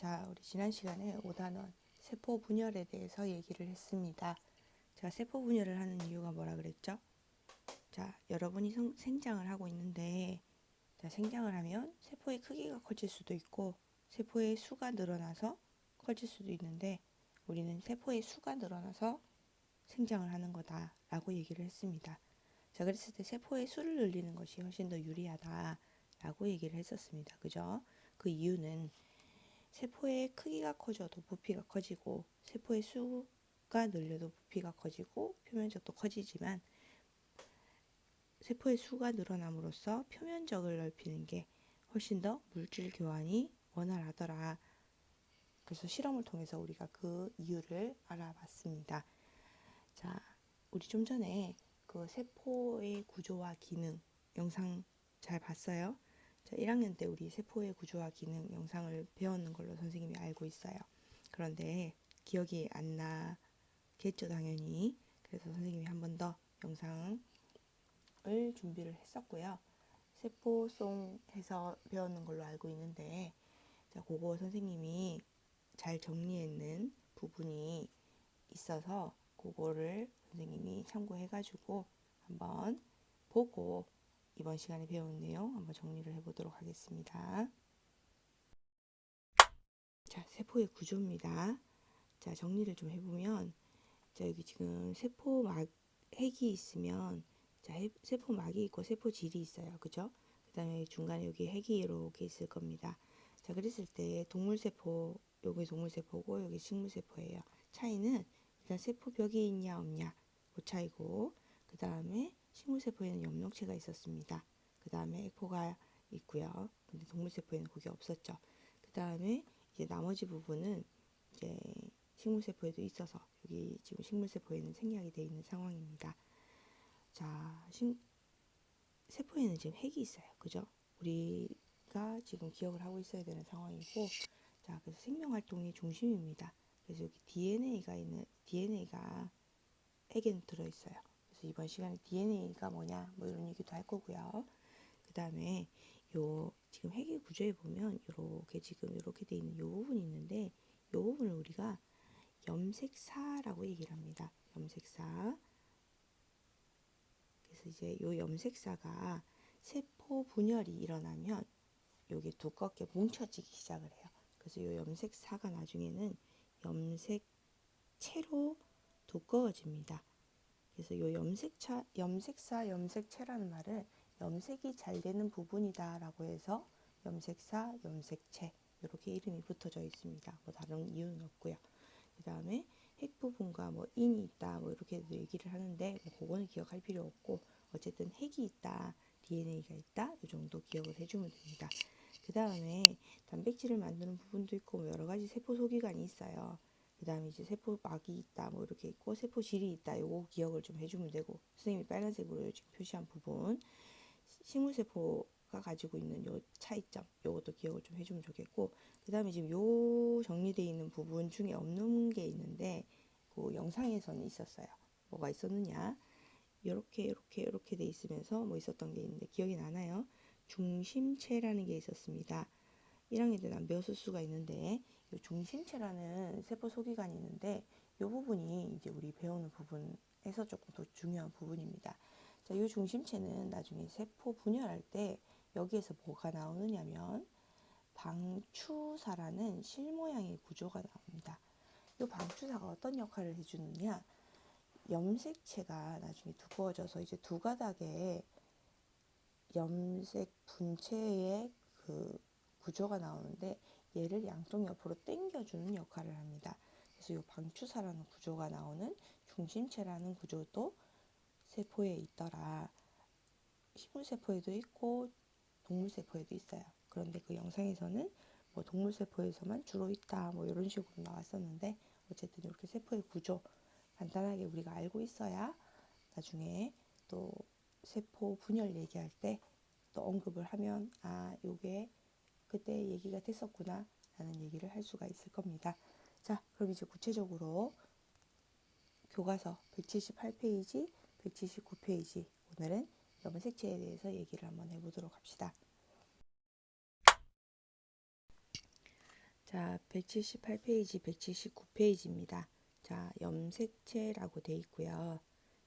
자, 우리 지난 시간에 5단원 세포 분열에 대해서 얘기를 했습니다. 제가 세포 분열을 하는 이유가 뭐라 그랬죠? 자, 여러분이 성- 생장을 하고 있는데 자, 생장을 하면 세포의 크기가 커질 수도 있고 세포의 수가 늘어나서 커질 수도 있는데 우리는 세포의 수가 늘어나서 생장을 하는 거다라고 얘기를 했습니다. 자, 그랬을 때 세포의 수를 늘리는 것이 훨씬 더 유리하다라고 얘기를 했었습니다. 그죠? 그 이유는 세포의 크기가 커져도 부피가 커지고 세포의 수가 늘려도 부피가 커지고 표면적도 커지지만 세포의 수가 늘어남으로써 표면적을 넓히는 게 훨씬 더 물질 교환이 원활하더라. 그래서 실험을 통해서 우리가 그 이유를 알아봤습니다. 자, 우리 좀 전에 그 세포의 구조와 기능 영상 잘 봤어요? 자, 1학년 때 우리 세포의 구조와 기능 영상을 배웠는 걸로 선생님이 알고 있어요. 그런데 기억이 안 나겠죠, 당연히. 그래서 선생님이 한 번 더 영상을 준비를 했었고요. 세포송 해서 배웠는 걸로 알고 있는데, 자, 그거 선생님이 잘 정리했는 부분이 있어서 그거를 선생님이 참고해가지고 한번 보고 이번 시간에 배운 내용 한번 정리를 해보도록 하겠습니다. 자, 세포의 구조입니다. 자, 정리를 좀 해보면, 자, 여기 지금 세포막 핵이 있으면, 자, 해- 세포막이 있고 세포질이 있어요. 그죠? 그 다음에 중간에 여기 핵이 이렇게 있을 겁니다. 자, 그랬을 때 동물세포, 여기 동물세포고 여기 식물세포예요. 차이는 일단 세포벽이 있냐 없냐 그 차이고 그 다음에 식물세포에는 염록체가 있었습니다. 그 다음에 에코가 있고요. 근데 동물세포에는 그게 없었죠. 그 다음에 이제 나머지 부분은 이제 식물세포에도 있어서 여기 지금 식물세포에는 생략이 되어 있는 상황입니다. 자, 식, 세포에는 지금 핵이 있어요. 그죠? 우리가 지금 기억을 하고 있어야 되는 상황이고 자, 그래서 생명 활동의 중심입니다. 그래서 여기 DNA가 있는 DNA가 핵에 들어 있어요. 그래서 이번 시간에 DNA가 뭐냐 뭐 이런 얘기도 할 거고요. 그 다음에 요 지금 핵의 구조에 보면 이렇게 지금 이렇게 돼 있는 요 부분이 있는데 요 부분을 우리가 염색사라고 얘기를 합니다. 염색사. 그래서 이제 요 염색사가 세포 분열이 일어나면 요게 두껍게 뭉쳐지기 시작을 해요. 그래서 요 염색사가 나중에는 염색체로 두꺼워집니다. 그래서 요 염색차, 염색사, 염색체라는 말을 염색이 잘 되는 부분이다 라고 해서 염색사, 염색체 이렇게 이름이 붙어져 있습니다. 뭐 다른 이유는 없고요. 그 다음에 핵 부분과 뭐 인이 있다 뭐 이렇게도 얘기를 하는데 뭐 그거는 기억할 필요 없고 어쨌든 핵이 있다, DNA가 있다 이 정도 기억을 해주면 됩니다. 그 다음에 단백질을 만드는 부분도 있고 뭐 여러 가지 세포 소기관이 있어요. 그 다음에 이제 세포막이 있다 뭐 이렇게 있고 세포질이 있다. 요거 기억을 좀 해주면 되고 선생님이 빨간색으로 지금 표시한 부분. 식물세포가 가지고 있는 요 차이점 요것도 기억을 좀 해주면 좋겠고 그 다음에 지금 요 정리되어 있는 부분 중에 없는 게 있는데 그 영상에서는 있었어요. 뭐가 있었느냐? 요렇게 요렇게 요렇게 돼 있으면서 뭐 있었던 게 있는데 기억이 나나요? 중심체라는 게 있었습니다. 1학년 때는 안 배웠을 수가 있는데 요 중심체라는 세포 소기관이 있는데 이 부분이 이제 우리 배우는 부분에서 조금 더 중요한 부분입니다. 자, 이 중심체는 나중에 세포 분열할 때 여기에서 뭐가 나오느냐면 방추사라는 실 모양의 구조가 나옵니다. 이 방추사가 어떤 역할을 해주느냐? 염색체가 나중에 두꺼워져서 이제 두 가닥의 염색 분체의 그 구조가 나오는데 얘를 양쪽 옆으로 당겨주는 역할을 합니다. 그래서 이 방추사라는 구조가 나오는 중심체라는 구조도 세포에 있더라. 식물세포에도 있고 동물세포에도 있어요. 그런데 그 영상에서는 뭐 동물세포에서만 주로 있다 뭐 이런 식으로 나왔었는데 어쨌든 이렇게 세포의 구조 간단하게 우리가 알고 있어야 나중에 또 세포 분열 얘기할 때 또 언급을 하면 아 요게 그때 얘기가 됐었구나 라는 얘기를 할 수가 있을 겁니다. 자, 그럼 이제 구체적으로 교과서 178페이지, 179페이지 오늘은 염색체에 대해서 얘기를 한번 해보도록 합시다. 자, 178페이지, 179페이지입니다. 자, 염색체라고 돼 있고요.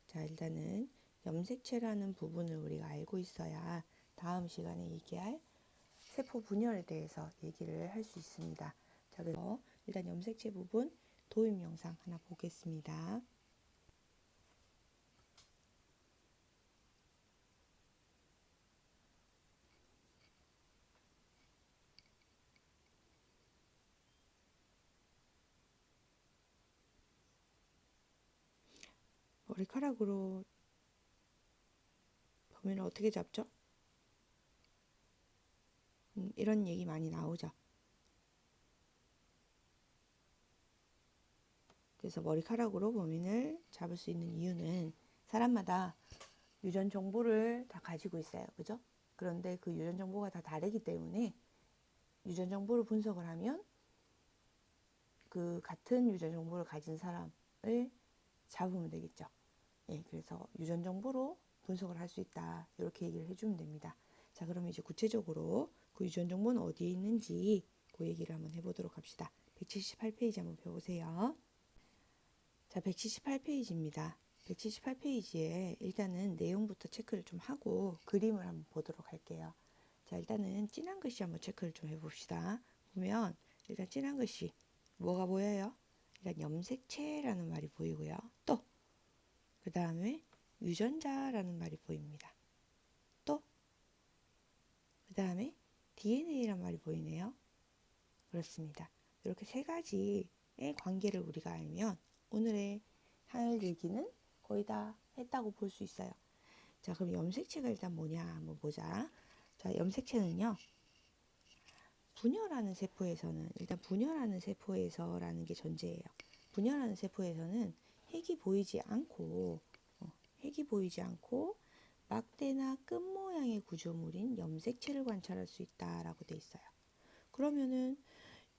자, 일단은 염색체라는 부분을 우리가 알고 있어야 다음 시간에 얘기할 세포 분열에 대해서 얘기를 할 수 있습니다. 자, 그래서 일단 염색체 부분 도입 영상 하나 보겠습니다. 머리카락으로 보면 어떻게 잡죠? 음, 이런 얘기 많이 나오죠. 그래서 머리카락으로 범인을 잡을 수 있는 이유는 사람마다 유전 정보를 다 가지고 있어요. 그죠? 그런데 그 유전 정보가 다 다르기 때문에 유전 정보를 분석을 하면 그 같은 유전 정보를 가진 사람을 잡으면 되겠죠. 예, 그래서 유전 정보로 분석을 할 수 있다. 이렇게 얘기를 해주면 됩니다. 자, 그러면 이제 구체적으로 그 유전 정보는 어디에 있는지 그 얘기를 한번 해보도록 합시다. 178페이지 한번 펴보세요. 자, 178페이지입니다. 178페이지에 일단은 내용부터 체크를 좀 하고 그림을 한번 보도록 할게요. 자, 일단은 진한 글씨 한번 체크를 좀 해봅시다. 보면 일단 진한 글씨 뭐가 보여요? 일단 염색체라는 말이 보이고요. 또 그 다음에 유전자라는 말이 보입니다. 또 그 다음에 DNA란 말이 보이네요. 그렇습니다. 이렇게 세 가지의 관계를 우리가 알면 오늘의 할 얘기는 거의 다 했다고 볼 수 있어요. 자, 그럼 염색체가 일단 뭐냐 한번 보자. 자, 염색체는요. 분열하는 세포에서는 일단 분열하는 세포에서라는 게 전제예요. 분열하는 세포에서는 핵이 보이지 않고 어, 핵이 보이지 않고 막대나 끝 모양의 구조물인 염색체를 관찰할 수 있다라고 돼 있어요. 그러면은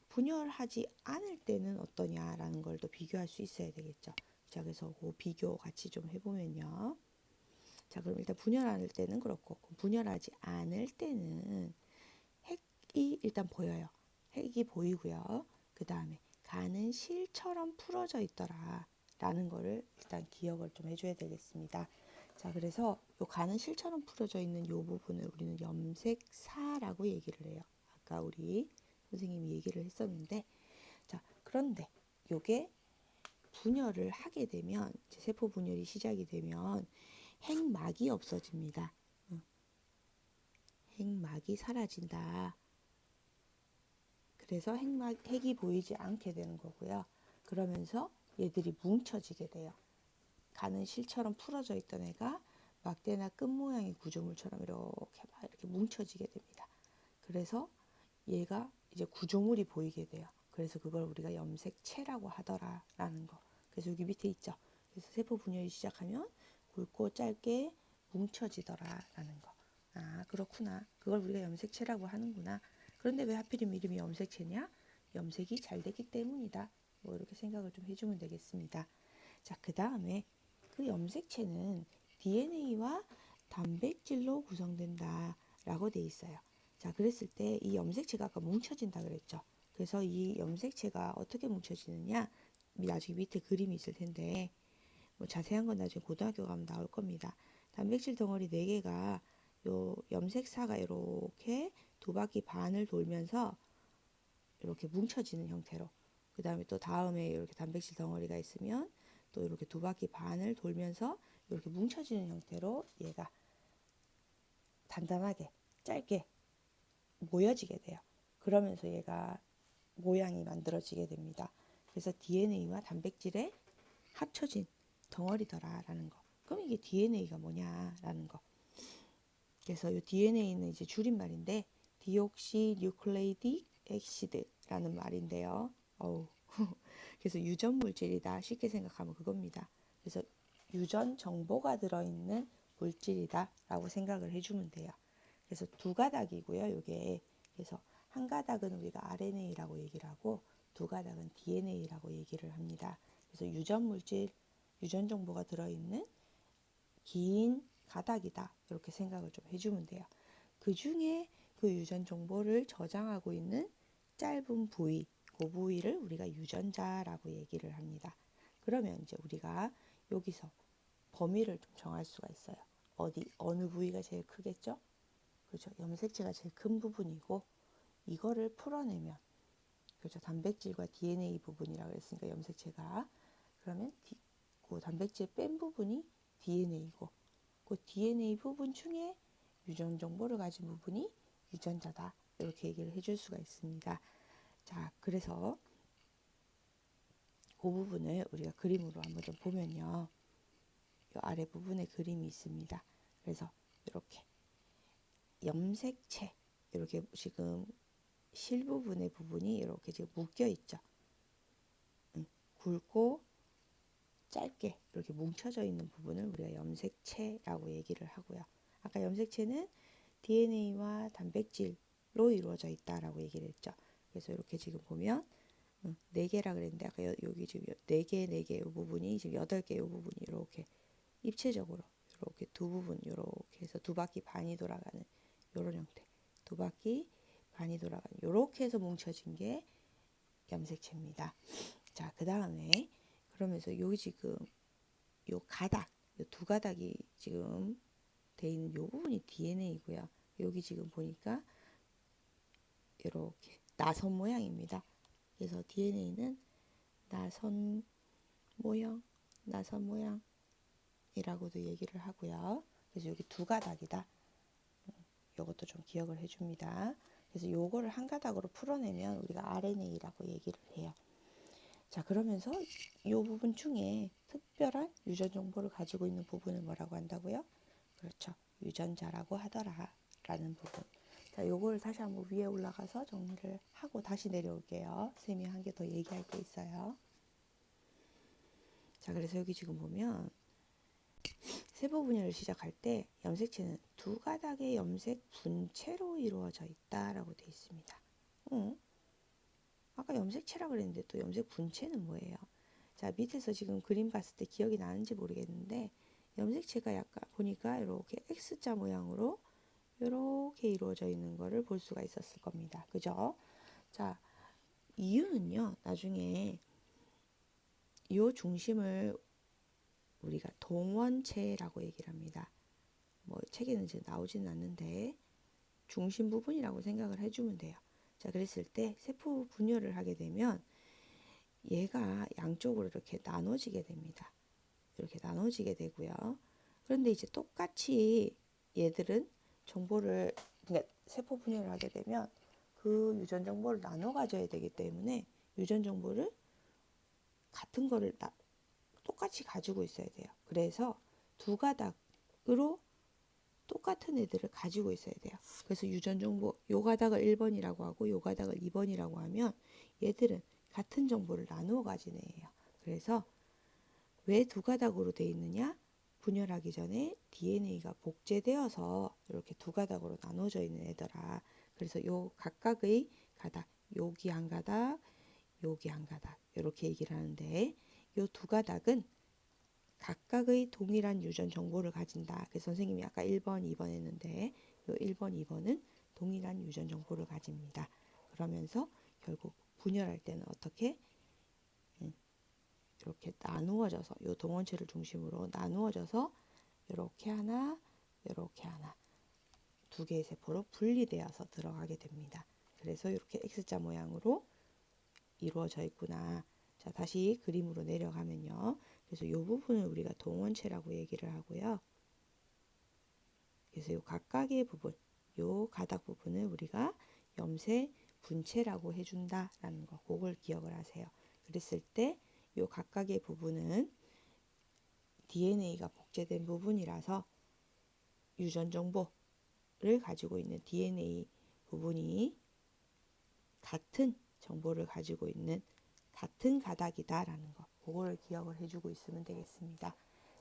분열하지 않을 때는 어떠냐라는 걸 또 비교할 수 있어야 되겠죠. 자, 그래서 그 비교 같이 좀 해보면요. 자, 그럼 일단 분열할 때는 그렇고 분열하지 않을 때는 핵이 일단 보여요. 핵이 보이고요. 그 다음에 간은 실처럼 풀어져 있더라. 라는 거를 일단 기억을 좀 해줘야 되겠습니다. 자, 그래서 요 간은 실처럼 풀어져 있는 요 부분을 우리는 염색사라고 얘기를 해요. 아까 우리 선생님이 얘기를 했었는데, 자, 그런데 요게 분열을 하게 되면, 세포 분열이 시작이 되면 핵막이 없어집니다. 핵막이 사라진다. 그래서 핵막, 핵이 보이지 않게 되는 거고요. 그러면서 얘들이 뭉쳐지게 돼요. 간은 실처럼 풀어져 있던 애가 막대나 끝 모양의 구조물처럼 이렇게 막 이렇게 뭉쳐지게 됩니다. 그래서 얘가 이제 구조물이 보이게 돼요. 그래서 그걸 우리가 염색체라고 하더라라는 거. 그래서 여기 밑에 있죠. 그래서 세포 분열이 시작하면 굵고 짧게 뭉쳐지더라라는 거. 아 그렇구나. 그걸 우리가 염색체라고 하는구나. 그런데 왜 하필이면 이름이 염색체냐? 염색이 잘 되기 때문이다. 뭐 이렇게 생각을 좀 해주면 되겠습니다. 자, 그 다음에 그 염색체는 DNA와 단백질로 구성된다 라고 돼 있어요. 자, 그랬을 때 이 염색체가 아까 뭉쳐진다 그랬죠. 그래서 이 염색체가 어떻게 뭉쳐지느냐 나중에 밑에 그림이 있을 텐데 뭐 자세한 건 나중에 고등학교 가면 나올 겁니다. 단백질 덩어리 4개가 요 염색사가 이렇게 두 바퀴 반을 돌면서 이렇게 뭉쳐지는 형태로 그 다음에 또 다음에 이렇게 단백질 덩어리가 있으면 또 이렇게 두 바퀴 반을 돌면서 이렇게 뭉쳐지는 형태로 얘가 단단하게 짧게 모여지게 돼요. 그러면서 얘가 모양이 만들어지게 됩니다. 그래서 DNA와 단백질의 합쳐진 덩어리더라라는 거. 그럼 이게 DNA가 뭐냐라는 거. 그래서 이 DNA는 이제 줄임말인데 디옥시 뉴클레이딕 엑시드라는 말인데요. 어우. 그래서 유전 물질이다. 쉽게 생각하면 그겁니다. 그래서 유전 정보가 들어있는 물질이다라고 생각을 해주면 돼요. 그래서 두 가닥이고요. 이게 그래서 한 가닥은 우리가 RNA라고 얘기를 하고 두 가닥은 DNA라고 얘기를 합니다. 그래서 유전 물질, 유전 정보가 들어있는 긴 가닥이다. 이렇게 생각을 좀 해주면 돼요. 그 중에 그 유전 정보를 저장하고 있는 짧은 부위 그 부위를 우리가 유전자라고 얘기를 합니다. 그러면 이제 우리가 여기서 범위를 좀 정할 수가 있어요. 어디 어느 부위가 제일 크겠죠? 그렇죠. 염색체가 제일 큰 부분이고 이거를 풀어내면 그렇죠. 단백질과 DNA 부분이라고 했으니까 염색체가 그러면 디, 그 단백질 뺀 부분이 DNA고 그 DNA 부분 중에 유전 정보를 가진 부분이 유전자다. 이렇게 얘기를 해줄 수가 있습니다. 자, 그래서 그 부분을 우리가 그림으로 한번 좀 보면요. 이 아래 부분에 그림이 있습니다. 그래서 이렇게 염색체 이렇게 지금 실 부분의 부분이 이렇게 지금 묶여 있죠. 응, 굵고 짧게 이렇게 뭉쳐져 있는 부분을 우리가 염색체라고 얘기를 하고요. 아까 염색체는 DNA와 단백질로 이루어져 있다라고 얘기를 했죠. 그래서 이렇게 지금 보면 응, 네 개라 그랬는데 아까 여, 기 지금 네 개, 네 개 이 부분이 지금 여덟 개 이 부분이 이렇게 입체적으로 이렇게 두 부분 이렇게 해서 두 바퀴 반이 돌아가는 이런 형태. 두 바퀴 반이 돌아가는 이렇게 해서 뭉쳐진 게 염색체입니다. 자, 그 다음에 그러면서 여기 지금 요 가닥, 요 두 가닥이 지금 돼 있는 요 부분이 DNA고요. 여기 지금 보니까 이렇게 나선 모양입니다. 그래서 DNA는 나선 모형, 나선 모양이라고도 얘기를 하고요. 그래서 여기 두 가닥이다. 이것도 좀 기억을 해줍니다. 그래서 요거를 한 가닥으로 풀어내면 우리가 RNA라고 얘기를 해요. 자 그러면서 이 부분 중에 특별한 유전 정보를 가지고 있는 부분을 뭐라고 한다고요? 그렇죠. 유전자라고 하더라 라는 부분. 자 요걸 다시 한번 위에 올라가서 정리를 하고 다시 내려올게요. 쌤이 한 개 더 얘기할 게 있어요. 자 그래서 여기 지금 보면 세부 분열을 시작할 때 염색체는 두 가닥의 염색 분체로 이루어져 있다라고 되어 있습니다. 어? 아까 염색체라 그랬는데 또 염색 분체는 뭐예요? 자 밑에서 지금 그림 봤을 때 기억이 나는지 모르겠는데 염색체가 약간 보니까 이렇게 X자 모양으로 이렇게 이루어져 있는 거를 볼 수가 있었을 겁니다. 그죠? 자 이유는요 나중에 이 중심을 우리가 동원체라고 얘기를 합니다. 뭐 책에는 이제 나오지는 않는데 중심 부분이라고 생각을 해주면 돼요. 자, 그랬을 때 세포 분열을 하게 되면 얘가 양쪽으로 이렇게 나눠지게 됩니다. 이렇게 나눠지게 되고요. 그런데 이제 똑같이 얘들은 정보를 그러니까 세포 분열을 하게 되면 그 유전 정보를 나눠 가져야 되기 때문에 유전 정보를 같은 거를 나, 똑같이 가지고 있어야 돼요. 그래서 두 가닥으로 똑같은 애들을 가지고 있어야 돼요. 그래서 유전 정보 요 가닥을 1번이라고 하고 요 가닥을 2번이라고 하면 얘들은 같은 정보를 나누어 애예요. 그래서 왜 두 가닥으로 돼 있느냐? 분열하기 전에 DNA가 복제되어서 이렇게 두 가닥으로 나눠져 있는 애더라. 그래서 요 각각의 가닥, 여기 한 가닥, 여기 한 가닥 이렇게 얘기를 하는데 요 두 가닥은 각각의 동일한 유전 정보를 가진다. 그래서 선생님이 아까 1번, 2번 했는데 요 1번, 2번은 동일한 유전 정보를 가집니다. 그러면서 결국 분열할 때는 어떻게 이렇게 나누어져서 요 동원체를 중심으로 나누어져서 이렇게 하나, 이렇게 하나 두 개의 세포로 분리되어서 들어가게 됩니다. 그래서 이렇게 X자 모양으로 이루어져 있구나. 자, 다시 그림으로 내려가면요. 그래서 이 부분을 우리가 동원체라고 얘기를 하고요. 그래서 이 각각의 부분, 이 가닥 부분을 우리가 염색 분체라고 해준다라는 거, 그걸 기억을 하세요. 그랬을 때 이 각각의 부분은 DNA가 복제된 부분이라서 유전 정보를 가지고 있는 DNA 부분이 같은 정보를 가지고 있는 같은 가닥이다라는 거. 그거를 기억을 해주고 있으면 되겠습니다.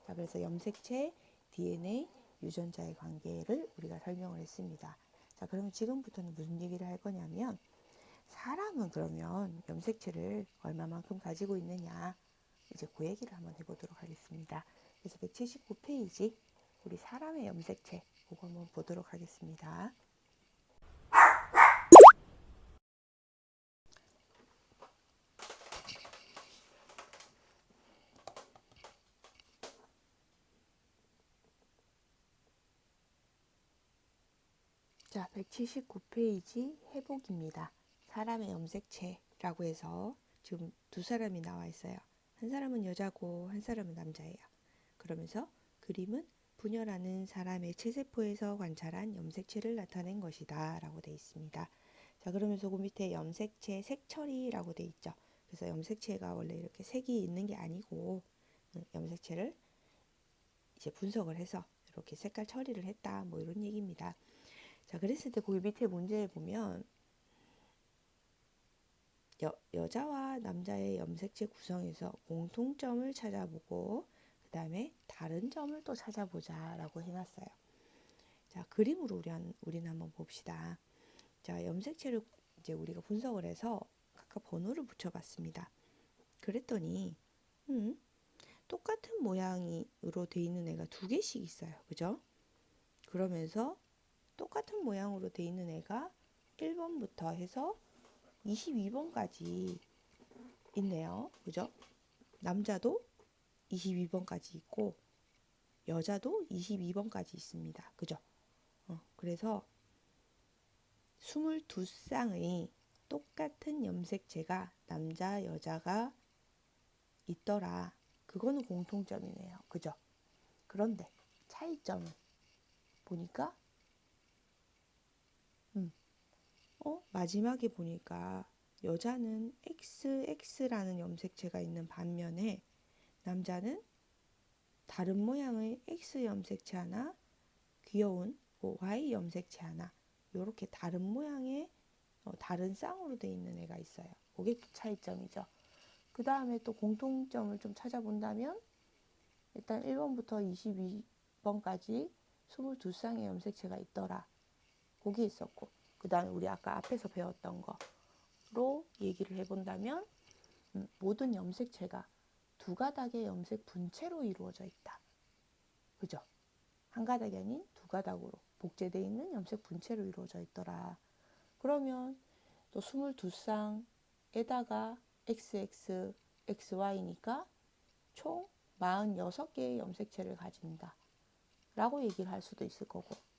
자, 그래서 염색체, DNA, 유전자의 관계를 우리가 설명을 했습니다. 자, 그러면 지금부터는 무슨 얘기를 할 거냐면 사람은 그러면 염색체를 얼마만큼 가지고 있느냐 이제 그 얘기를 한번 해보도록 하겠습니다. 그래서 179페이지 우리 사람의 염색체 그거 한번 보도록 하겠습니다. 자, 179페이지 회복입니다. 사람의 염색체라고 해서 지금 두 사람이 나와 있어요. 한 사람은 여자고 한 사람은 남자예요. 그러면서 그림은 분열하는 사람의 체세포에서 관찰한 염색체를 나타낸 것이다 라고 되어 있습니다. 자 그러면서 그 밑에 염색체 색처리라고 되어 있죠. 그래서 염색체가 원래 이렇게 색이 있는 게 아니고 음, 염색체를 이제 분석을 해서 이렇게 색깔 처리를 했다 뭐 이런 얘기입니다. 자 그랬을 때 거기 밑에 문제에 보면 여, 여자와 남자의 염색체 구성에서 공통점을 찾아보고 그 다음에 다른 점을 또 찾아보자 라고 해놨어요. 자 그림으로 우리 한, 우리는 한번 봅시다. 자 염색체를 이제 우리가 분석을 해서 각각 번호를 붙여봤습니다. 그랬더니 음, 똑같은 모양으로 돼 있는 애가 두 개씩 있어요. 그죠? 그러면서 똑같은 모양으로 돼 있는 애가 1번부터 해서 22번까지 있네요. 그죠? 남자도 22번까지 있고 여자도 22번까지 있습니다. 그죠? 어, 그래서 22쌍의 똑같은 염색체가 남자, 여자가 있더라. 그거는 공통점이네요. 그죠? 그런데 차이점은 보니까 음. 어, 마지막에 보니까 여자는 XX라는 염색체가 있는 반면에 남자는 다른 모양의 X 염색체 하나, 귀여운 뭐 Y 염색체 하나, 이렇게 다른 모양의 어, 다른 쌍으로 돼 있는 애가 있어요. 그게 차이점이죠. 그 다음에 또 공통점을 좀 찾아본다면 일단 1번부터 22번까지 22쌍의 염색체가 있더라. 거기 있었고 그 다음에 우리 아까 앞에서 배웠던 거로 얘기를 해본다면 음, 모든 염색체가 두 가닥의 염색 분체로 이루어져 있다. 그죠? 한 가닥이 아닌 두 가닥으로 복제되어 있는 염색 분체로 이루어져 있더라. 그러면 또 22쌍에다가 XX, XY니까 총 46개의 염색체를 가진다. 라고 얘기를 할 수도 있을 거고 또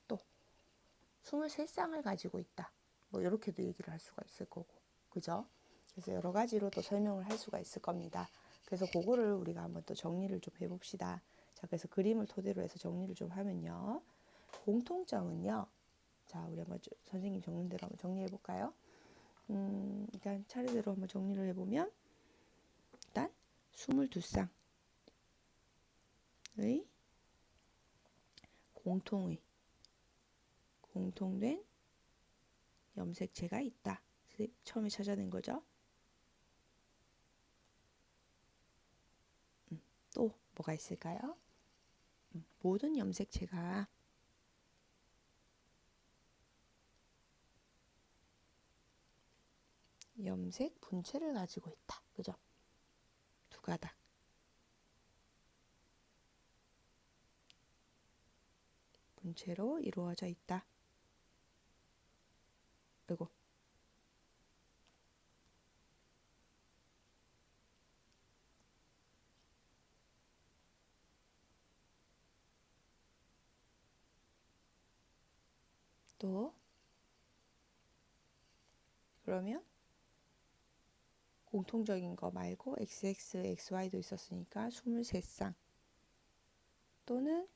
23쌍을 가지고 있다. 뭐 이렇게도 얘기를 할 수가 있을 거고 그죠? 그래서 여러 가지로 또 설명을 할 수가 있을 겁니다. 그래서 그거를 우리가 한번 또 정리를 좀 해봅시다. 자, 그래서 그림을 토대로 해서 정리를 좀 하면요. 공통점은요. 자, 우리 한번 저- 선생님 적는 대로 한번 정리해 볼까요? 음, 일단 차례대로 한번 정리를 해보면 일단 22쌍의 공통의 공통된 염색체가 있다. 처음에 찾아낸 거죠. 음, 또 뭐가 있을까요? 음, 모든 염색체가 염색 분체를 가지고 있다. 그죠? 두 가닥. 분체로 이루어져 있다. 그리고. 또? 그러면 공통적인 거 말고 XX, XY도 있었으니까 23쌍 또는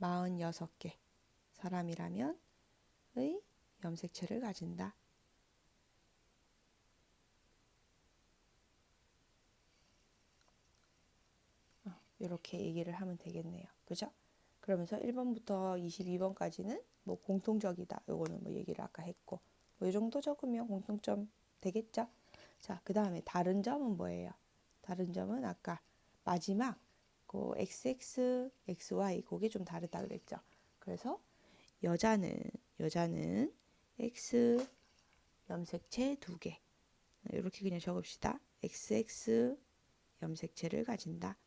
46개 사람이라면 의 염색체를 가진다. 이렇게 얘기를 하면 되겠네요. 그죠? 그러면서 1번부터 22번까지는 뭐 공통적이다. 요거는 뭐 얘기를 아까 했고 뭐 이 정도 적으면 공통점 되겠죠? 자, 그 다음에 다른 점은 뭐예요? 다른 점은 아까 마지막 그 XX, XY 그게 좀 다르다 그랬죠. 그래서 여자는 여자는 X 염색체 두 개. 이렇게 그냥 적읍시다. XX 염색체를 가진다.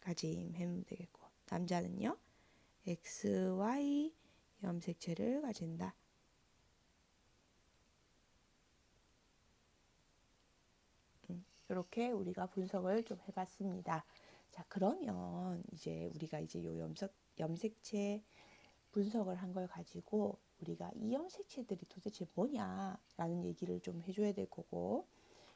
가짐 해면 되겠고 남자는요 XY 염색체를 가진다. 음, 이렇게 우리가 분석을 좀 해봤습니다. 자, 그러면 이제 우리가 이제 요 염색, 염색체 분석을 한 걸 가지고 우리가 이 염색체들이 도대체 뭐냐라는 얘기를 좀 해줘야 될 거고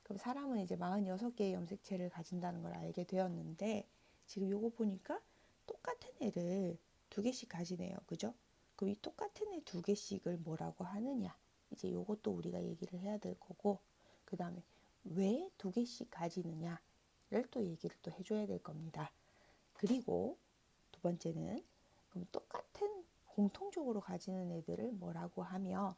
그럼 사람은 이제 46개의 염색체를 가진다는 걸 알게 되었는데 지금 요거 보니까 똑같은 애를 두 개씩 가지네요. 그죠? 그럼 이 똑같은 애 두 개씩을 뭐라고 하느냐 이제 요것도 우리가 얘기를 해야 될 거고 그 다음에 왜 두 개씩 가지느냐를 또 얘기를 또 해줘야 될 겁니다. 그리고 두 번째는 그럼 똑같은 공통적으로 가지는 애들을 뭐라고 하며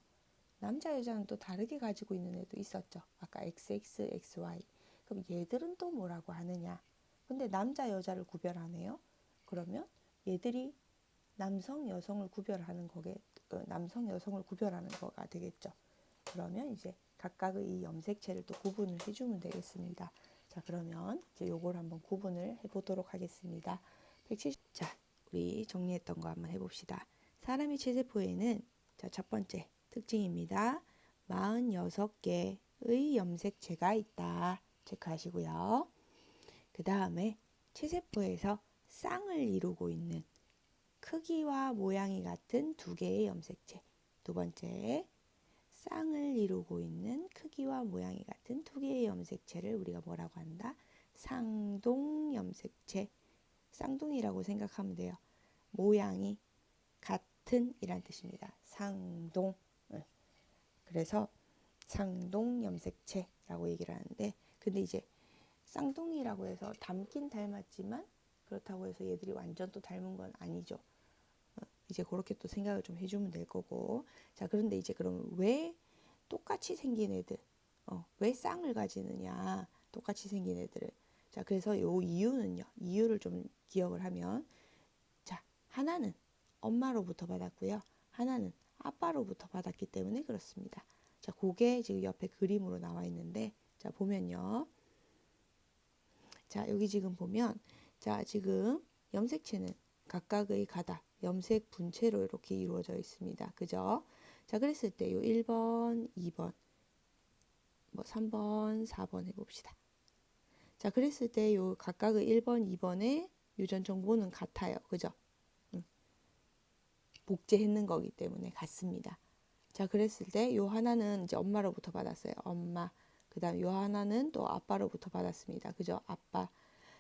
남자 여자는 또 다르게 가지고 있는 애도 있었죠. 아까 XX, XY. 그럼 얘들은 또 뭐라고 하느냐? 근데 남자 여자를 구별하네요. 그러면 얘들이 남성 여성을 구별하는 거게 어, 남성 여성을 구별하는 거가 되겠죠. 그러면 이제 각각의 이 염색체를 또 구분을 해주면 되겠습니다. 자 그러면 이제 요걸 한번 구분을 해보도록 하겠습니다. 170. 자 우리 정리했던 거 한번 해봅시다. 사람의 체세포에는 자 첫 번째 특징입니다. 46개의 염색체가 있다. 체크하시고요. 그 다음에 체세포에서 쌍을 이루고 있는 크기와 모양이 같은 두 개의 염색체. 두 번째, 쌍을 이루고 있는 크기와 모양이 같은 두 개의 염색체를 우리가 뭐라고 한다? 상동 염색체. 쌍둥이라고 생각하면 돼요. 모양이 같은 이란 뜻입니다. 상동. 응. 그래서 상동 염색체라고 얘기를 하는데 근데 이제 쌍둥이라고 해서 닮긴 닮았지만 그렇다고 해서 얘들이 완전 또 닮은 건 아니죠. 어, 이제 그렇게 또 생각을 좀 해주면 될 거고. 자, 그런데 이제 그럼 왜 똑같이 생긴 애들, 어, 왜 쌍을 가지느냐? 똑같이 생긴 애들을. 자, 그래서 요 이유는요. 이유를 좀 기억을 하면, 자, 하나는 엄마로부터 받았고요. 하나는 아빠로부터 받았기 때문에 그렇습니다. 자, 그게 지금 옆에 그림으로 나와 있는데, 자, 보면요. 자, 여기 지금 보면, 자, 지금 염색체는 각각의 가닥, 염색 분체로 이렇게 이루어져 있습니다. 그죠? 자, 그랬을 때 요 1번, 2번, 뭐 3번, 4번 해봅시다. 자, 그랬을 때 요 각각의 1번, 2번의 유전 정보는 같아요. 그죠? 응. 복제했는 거기 때문에 같습니다. 자, 그랬을 때 요 하나는 이제 엄마로부터 받았어요. 엄마. 그 다음 요 하나는 또 아빠로부터 받았습니다. 그죠? 아빠.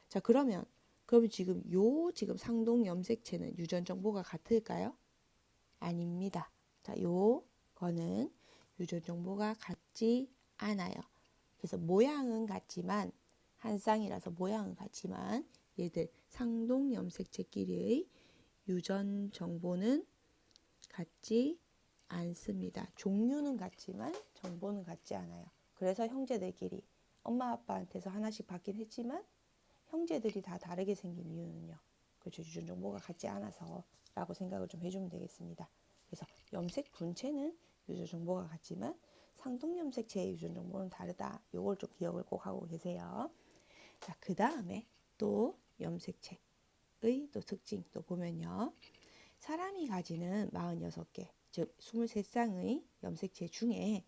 자, 그러면 그럼 지금 요 지금 상동 염색체는 유전 정보가 같을까요? 아닙니다. 자, 요 거는 유전 정보가 같지 않아요. 그래서 모양은 같지만 한 쌍이라서 모양은 같지만 얘들 상동 염색체끼리의 유전 정보는 같지 않습니다. 종류는 같지만 정보는 같지 않아요. 그래서 형제들끼리 엄마 아빠한테서 하나씩 받긴 했지만 형제들이 다 다르게 생긴 이유는요. 그렇죠. 유전 정보가 같지 않아서 라고 생각을 좀 해주면 되겠습니다. 그래서 염색 분체는 유전 정보가 같지만 상동 염색체의 유전 정보는 다르다. 요걸 좀 기억을 꼭 하고 계세요. 자, 그 다음에 또 염색체의 또 특징 또 보면요. 사람이 가지는 46개, 즉 23쌍의 염색체 중에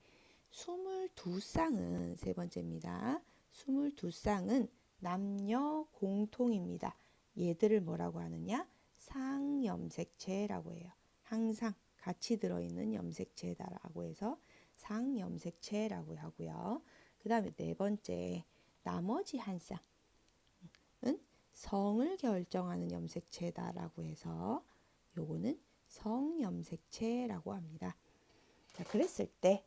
22쌍은 세 번째입니다. 22쌍은 남녀 공통입니다. 얘들을 뭐라고 하느냐? 상염색체라고 해요. 항상 같이 들어있는 염색체다라고 해서 상염색체라고 하고요. 그 다음에 네 번째, 나머지 한 쌍은 성을 결정하는 염색체다라고 해서 요거는 성염색체라고 합니다. 자, 그랬을 때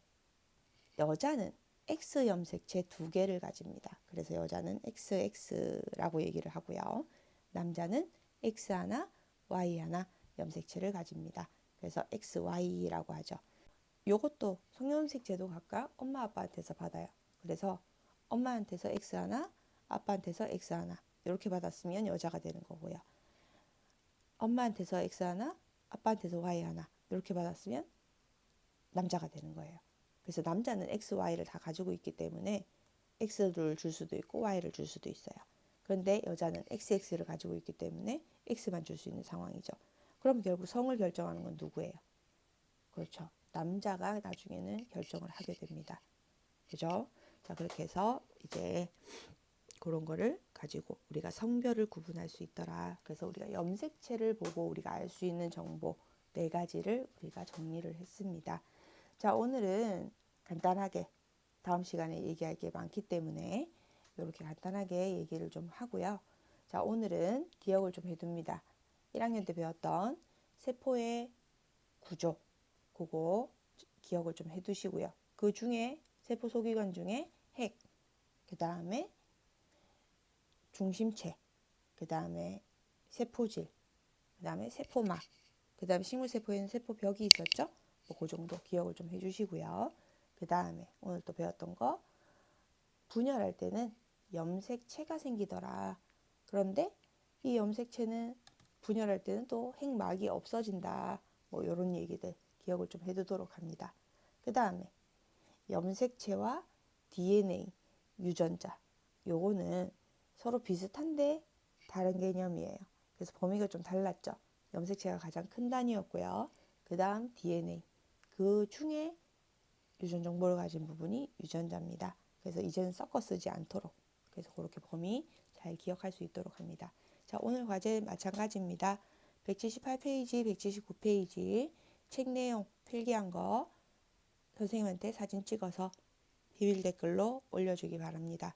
여자는 X 염색체 두 개를 가집니다. 그래서 여자는 XX라고 얘기를 하고요. 남자는 X 하나, Y 하나 염색체를 가집니다. 그래서 XY라고 하죠. 요것도 성염색체도 각각 엄마 아빠한테서 받아요. 그래서 엄마한테서 X 하나, 아빠한테서 X 하나 이렇게 받았으면 여자가 되는 거고요. 엄마한테서 X 하나, 아빠한테서 Y 하나 이렇게 받았으면 남자가 되는 거예요. 그래서 남자는 X, Y를 다 가지고 있기 때문에 X를 줄 수도 있고 Y를 줄 수도 있어요. 그런데 여자는 XX를 가지고 있기 때문에 X만 줄 수 있는 상황이죠. 그럼 결국 성을 결정하는 건 누구예요? 그렇죠. 남자가 나중에는 결정을 하게 됩니다. 그죠? 자, 그렇게 해서 이제 그런 거를 가지고 우리가 성별을 구분할 수 있더라. 그래서 우리가 염색체를 보고 우리가 알 수 있는 정보 네 가지를 우리가 정리를 했습니다. 자, 오늘은 간단하게 다음 시간에 얘기할 게 많기 때문에 이렇게 간단하게 얘기를 좀 하고요. 자, 오늘은 기억을 좀 해둡니다. 1학년 때 배웠던 세포의 구조, 그거 기억을 좀 해두시고요. 그 중에 세포 소기관 중에 핵, 그 다음에 중심체, 그 다음에 세포질, 그 다음에 세포막, 그 다음에 식물세포에는 세포벽이 있었죠? 뭐 그 정도 기억을 좀 해주시고요. 그 다음에 오늘 또 배웠던 거 분열할 때는 염색체가 생기더라. 그런데 이 염색체는 분열할 때는 또 핵막이 없어진다. 뭐 이런 얘기들 기억을 좀 해두도록 합니다. 그 다음에 염색체와 DNA 유전자 요거는 서로 비슷한데 다른 개념이에요. 그래서 범위가 좀 달랐죠. 염색체가 가장 큰 단위였고요. 그 다음 DNA 그 중에 유전 정보를 가진 부분이 유전자입니다. 그래서 이제는 섞어 쓰지 않도록 그래서 그렇게 범위 잘 기억할 수 있도록 합니다. 자 오늘 과제 마찬가지입니다. 178페이지, 179페이지 책 내용 필기한 거 선생님한테 사진 찍어서 비밀 댓글로 올려주기 바랍니다.